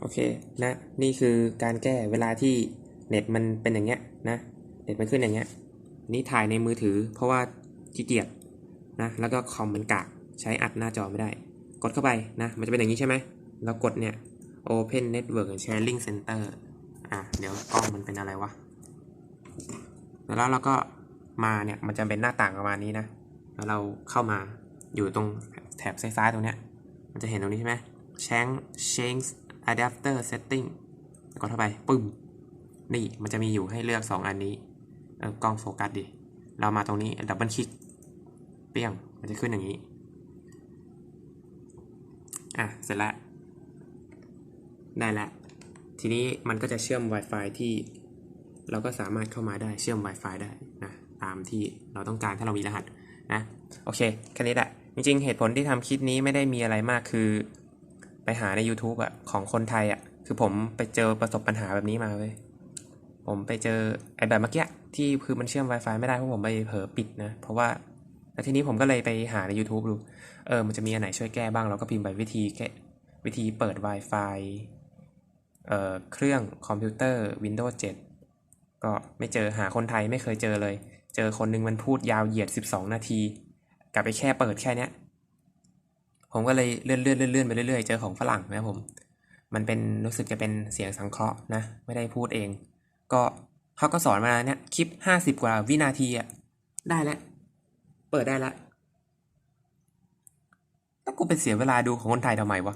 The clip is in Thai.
โอเคนะนี่คือการแก้เวลาที่เน็ตมันเป็นอย่างเงี้ยนะเน็ตมันขึ้นอย่างเงี้ยนี่ถ่ายในมือถือ เพราะว่าขี้เกียจนะแล้วก็คอมมันกากใช้อัดหน้าจอไม่ได้ กดเข้าไปนะมันจะเป็นอย่างนี้ใช่ไหมแล้วกดเนี่ย Open Network and Sharing Center อะเดี๋ยวกล้องมันเป็นอะไรวะแล้วเราก็มาเนี่ยมันจะเป็นหน้าต่างประมาณนี้นะ แล้วเราเข้ามาอยู่ตรงแถบซ้ายๆตรงเนี้ย มันจะเห็นตรงนี้ใช่ไหม Change Change Adapter Setting กดเข้าไปปึ้มนี่มันจะมีอยู่ให้เลือก 2 อันนี้เออกล้องโฟกัสดิ เรามาตรงนี้ดับเบิลคลิกเปี้ยงมันจะขึ้นอย่างนี้ อะ เสร็จแล้ว ได้แล้วทีนี้มันก็จะเชื่อม Wi-Fi ที่เราก็สามารถเข้ามาได้เชื่อม Wi-Fi ได้นะตามที่เราต้องการถ้าเรามีรหัสนะ โอเค แค่นี้แหละ จริงๆ เหตุผลที่ทำคลิปนี้ไม่ได้มีอะไรมากคือ ไปหาใน YouTube อะของคนไทยอะคือผมไปเจอประสบปัญหาแบบนี้มาเว้ยผมไปเจอไอ้แบบเมื่อกี้ที่คือมันเชื่อม Wi-Fi ไม่ได้เพราะผมไปเผลอปิดนะ เพราะว่าแล้วทีนี้ผมก็เลยไปหาใน YouTube ดู เออ มันจะมีอันไหนช่วยแก้บ้าง เราก็พิมพ์ไปวิธีแก้วิธีเปิด Wi-Fi เอ่อ เครื่องคอมพิวเตอร์ Windows 7 ก็ไม่เจอหาคนไทยไม่เคยเจอเลย เจอคนหนึงมันพูดยาวเหยียด 12 นาที กลับไปแค่เปิดแค่เนี้ย ผมก็เลยเลื่อนเลื่อนเลื่อนเลื่อนไปเรื่อยๆ เจอของฝรั่งนะผม มันเป็นรู้สึกจะเป็นเสียงสังเคราะห์นะ ไม่ได้พูดเอง ก็เขาก็สอนมาเนี่ยคลิปห้าสิบกว่าวินาทีอะได้แล้ว เปิดได้แล้วแล้วกูเป็นเสียเวลาดูของคนไทยทำไมวะ